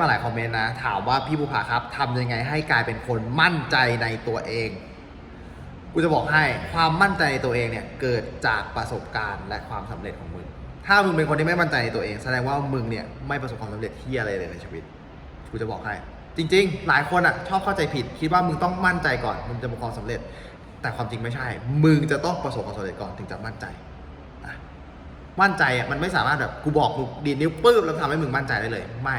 มาหลายคอมเมนต์นะ ถามว่าพี่ภูผาครับทำยังไงให้กลายเป็นคนมั่นใจในตัวเอง กูจะบอกให้ความมั่นใจในตัวเองเนี่ยเกิดจากประสบการณ์และความสำเร็จของมึง ถ้ามึงเป็นคนที่ไม่มั่นใจในตัวเอง แสดงว่ามึงเนี่ยไม่ประสบความสำเร็จที่อะไรเลยในชีวิต กูจะบอกให้ จริง ๆ หลายคนอะชอบเข้าใจผิด คิดว่ามึงต้องมั่นใจก่อน มึงจะประสบความสำเร็จ แต่ความจริงไม่ใช่ มึงจะต้องประสบความสำเร็จก่อนถึงจะมั่นใจมั่นใจอะมันไม่สามารถแบบกูบอกกูดีดนิ้วปื้บแล้วทำให้มึงมั่นใจได้เลย ไม่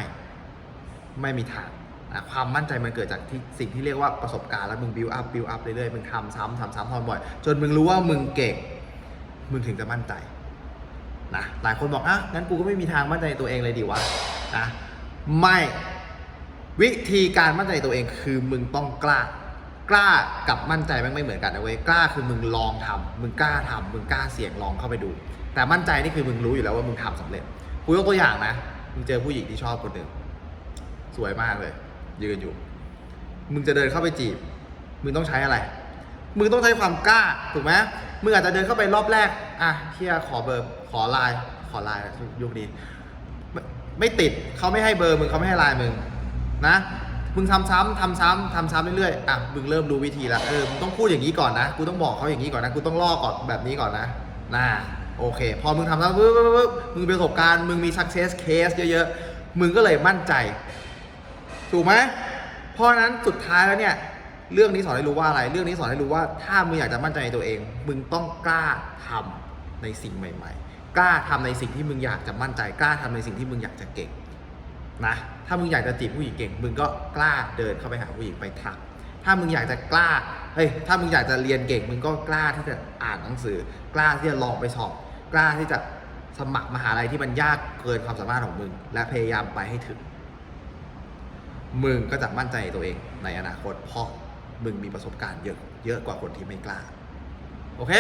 ไม่มีทางนะความมั่นใจมันเกิดจากที่สิ่งที่เรียกว่าประสบการณ์แล้วมึงบิวอัพบิวอัพเรื่อยๆมึงทำซ้ำทำซ้ำทำบ่อยจนมึงรู้ว่ามึงเก่งมึงถึงจะมั่นใจนะหลายคนบอกอะงั้นกูก็ไม่มีทางมั่นใจในตัวเองเลยดีวะนะไม่วิธีการมั่นใจในตัวเองคือมึงต้องกล้ากล้ากับมั่นใจม่งไม่เหมือนกันนะเว้ยกล้าคือมึงลองทำมึงกล้าทำมึงกล้าเสี่ยงลองเข้าไปดู แต่มั่นใจนี่คือมึงรู้อยู่แล้วว่ามึงทำสำเร็จกูยกตัวอย่างนะมึงเจอผู้หญิงที่ชอบคนหนึ่ง วยมากเลย ยืนอยู่ มึงจะเดินเข้าไปจีบ มึงต้องใช้อะไร มึงต้องใช้ความกล้าถูกไหมมึงอาจจะเดินเข้าไปรอบแรก อะเฮียขอเบอร์ขอไลน์ขอไลน์ยุคนี้ไม่ไม่ติดเขาไม่ให้เบอร์มึงเขาไม่ให้ไลน์มึงนะมึงทำซ้ำทำซ้ำทำซ้ำเรื่อยๆ อะ มึงเริ่มรู้วิธีแล้วเออ มึงต้องพูดอย่างนี้ก่อนนะ กูต้องบอกเขาอย่างนี้ก่อนนะ กูต้องล่อก่อนแบบนี้ก่อนนะ น่า โอเค พอมึงทำแล้วปึ๊บปึ๊บปึ๊บมึงมีประสบการณ์ มึงมี success case เยอะๆ มึงก็เลยมั่นใจ ถูกไหมเพราะฉะนั้นสุดท้ายแล้วเนี่ยเรื่องนี้สอนให้รู้ว่าอะไร เรื่องนี้สอนให้รู้ว่าถ้ามึงอยากจะมั่นใจในตัวเอง มึงต้องกล้าทำในสิ่งใหม่ ๆ กล้าทำในสิ่งที่มึงอยากจะมั่นใจ กล้าทำในสิ่งที่มึงอยากจะเก่งนะ ถ้ามึงอยากจะจีบผู้หญิงเก่ง มึงก็กล้าเดินเข้าไปหาผู้หญิงไปทัก ถ้ามึงอยากจะกล้า เฮ้ย ถ้ามึงอยากจะเรียนเก่ง มึงก็กล้าที่จะอ่านหนังสือ กล้าที่จะลองไปสอบ กล้าที่จะสมัครมหาลัยที่มันยากเกินความสามารถของมึง และพยายามไปให้ถึง มึงก็จะมั่นใจตัวเองในอนาคตเพราะมึงมีประสบการณ์เยอะเยอะกว่าคนที่ไม่กล้า โอเค